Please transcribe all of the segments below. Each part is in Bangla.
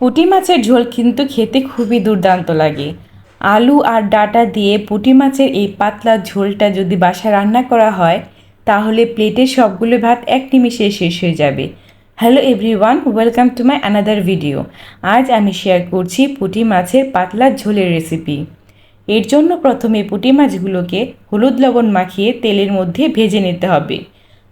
পুঁটি মাছের ঝোল কিন্তু খেতে খুবই দুর্দান্ত লাগে। আলু আর ডাটা দিয়ে পুঁটি মাছের এই পাতলা ঝোলটা যদি বাসায় রান্না করা হয়, তাহলে প্লেটের সবগুলো ভাত এক নিমিশে শেষ হয়ে যাবে। Hello everyone, welcome to my another video. আজ আমি শেয়ার করছি পুঁটি মাছের পাতলা ঝোলের রেসিপি। এর জন্য প্রথমে পুঁটি মাছগুলোকে হলুদ লবণ মাখিয়ে তেলের মধ্যে ভেজে নিতে হবে।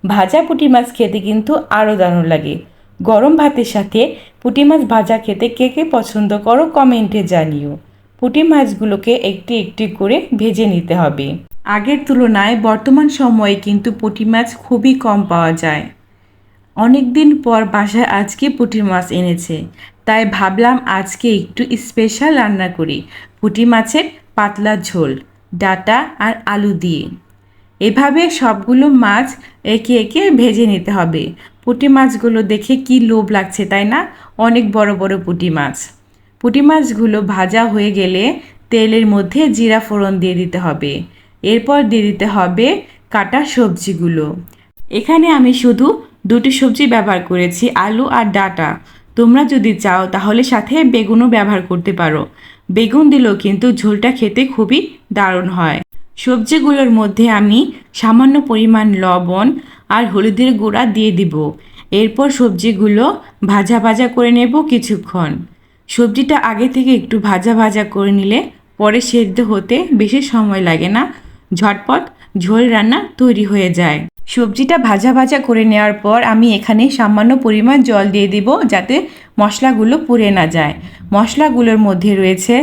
ভাজা পুঁটি মাছ খেতে কিন্তু আরও দারুণ লাগে। গরম ভাতের সাথে পুঁটি মাছ ভাজা খেতে কে কে পছন্দ করো কমেন্টে জানিও। পুঁটি মাছগুলোকে একটি একটি করে ভেজে নিতে হবে। আগের তুলনায় বর্তমান সময়ে কিন্তু পুঁটি মাছ খুবই কম পাওয়া যায়। অনেক দিন পর বাসায় আজকে পুঁটি মাছ এনেছে, তাই ভাবলাম আজকে একটু স্পেশাল রান্না করি। পুঁটি মাছের পাতলা ঝোল, ডাটা আর আলু দিয়ে। এভাবে সবগুলো মাছ একে একে ভেজে নিতে হবে। পুঁটি মাছগুলো দেখে কি লোভ লাগছে, তাই না? অনেক বড় বড় পুঁটি মাছ। পুঁটি মাছগুলো ভাজা হয়ে গেলে তেলের মধ্যে জিরা ফোড়ন দিয়ে দিতে হবে। এরপর দিয়ে দিতে হবে কাটা সবজিগুলো। এখানে আমি শুধু দুটি সবজি ব্যবহার করেছি, আলু আর ডাটা। তোমরা যদি চাও তাহলে সাথে বেগুনও ব্যবহার করতে পারো। বেগুন দিলেও কিন্তু ঝোলটা খেতে খুবই দারুণ হয়। সবজিগুলোর মধ্যে আমি সামান্য পরিমাণ লবণ আর হলুদের গুঁড়া দিয়ে দিব। এরপর সবজিগুলো ভাজা ভাজা করে নেব কিছুক্ষণ। সবজিটা আগে থেকে একটু ভাজা ভাজা করে নিলে পরে সেদ্ধ হতে বেশি সময় লাগে না। ঝটপট ঝোল রান্না তৈরি হয়ে যায়। সবজিটা ভাজা ভাজা করে নেওয়ার পর আমি এখানে সামান্য পরিমাণ জল দিয়ে দিব যাতে মশলাগুলো পুড়ে না যায়। মশলাগুলোর মধ্যে রয়েছে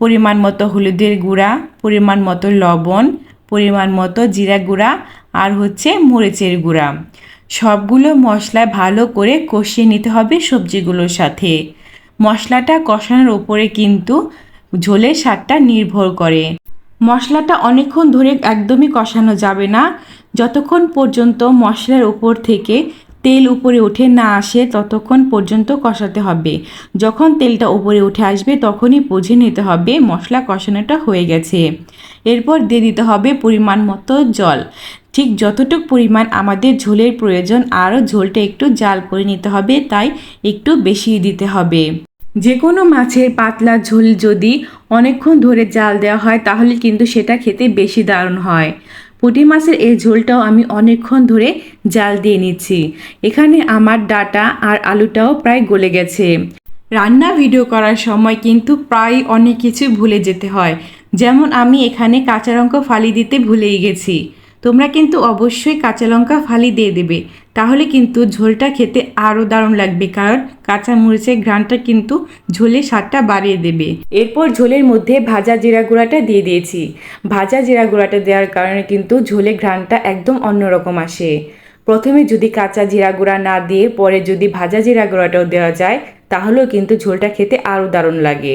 পরিমাণ মতো হলুদের গুঁড়া, পরিমাণ মতো লবণ, পরিমাণ মতো জিরা গুঁড়া আর হচ্ছে মরিচের গুঁড়া। সবগুলো মশলা ভালো করে কষিয়ে নিতে হবে সবজিগুলোর সাথে। মশলাটা কষানোর ওপরে কিন্তু ঝোলের স্বাদটা নির্ভর করে। মশলাটা অনেকক্ষণ ধরে একদমই কষানো যাবে না। যতক্ষণ পর্যন্ত মশলার ওপর থেকে তেল উপরে উঠে না আসে ততক্ষণ পর্যন্ত কষাতে হবে। যখন তেলটা উপরে উঠে আসবে তখনই বুঝে নিতে হবে মশলা কষানোটা হয়ে গেছে। এরপর দিয়ে দিতে হবে পরিমাণ মতো জল। ঠিক যতটুকু পরিমাণ আমাদের ঝোলের প্রয়োজন, আরও ঝোলটা একটু জাল করে নিতে হবে, তাই একটু বেশি দিতে হবে। যে কোনো মাছের পাতলা ঝোল যদি অনেকক্ষণ ধরে জাল দেওয়া হয়, তাহলে কিন্তু সেটা খেতে বেশি দারুণ হয়। পুঁটি মাছের এই ঝোলটাও আমি অনেকক্ষণ ধরে জাল দিয়ে নিচ্ছি। এখানে আমার ডাটা আর আলুটাও প্রায় গলে গেছে। রান্না ভিডিও করার সময় কিন্তু প্রায় অনেক কিছু ভুলে যেতে হয়। যেমন আমি এখানে কাঁচা লঙ্কা ফালি দিতে ভুলেই গেছি। তোমরা কিন্তু অবশ্যই কাঁচা লঙ্কা ফালি দিয়ে দেবে। তাহলে কিন্তু ঝোলটা খেতে আরও দারুণ লাগবে, কারণ কাঁচা মরিচের ঘ্রাণটা কিন্তু ঝোলের স্বাদটা বাড়িয়ে দেবে। এরপর ঝোলের মধ্যে ভাজা জিরা গুঁড়াটা দিয়ে দিয়েছি। ভাজা জিরা গুঁড়াটা দেওয়ার কারণে কিন্তু ঝোলের ঘ্রাণটা একদম অন্যরকম আসে। প্রথমে যদি কাঁচা জিরা গুঁড়া না দিয়ে, পরে যদি ভাজা জিরা গুঁড়াটাও দেওয়া যায় তাহলেও কিন্তু ঝোলটা খেতে আরও দারুণ লাগে।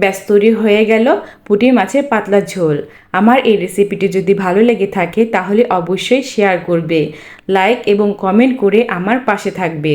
ব্যাস, তৈরি হয়ে গেল পুঁটি মাছের পাতলা ঝোল। আমার এই রেসিপিটি যদি ভালো লেগে থাকে তাহলে অবশ্যই শেয়ার করবে। লাইক এবং কমেন্ট করে আমার পাশে থাকবে।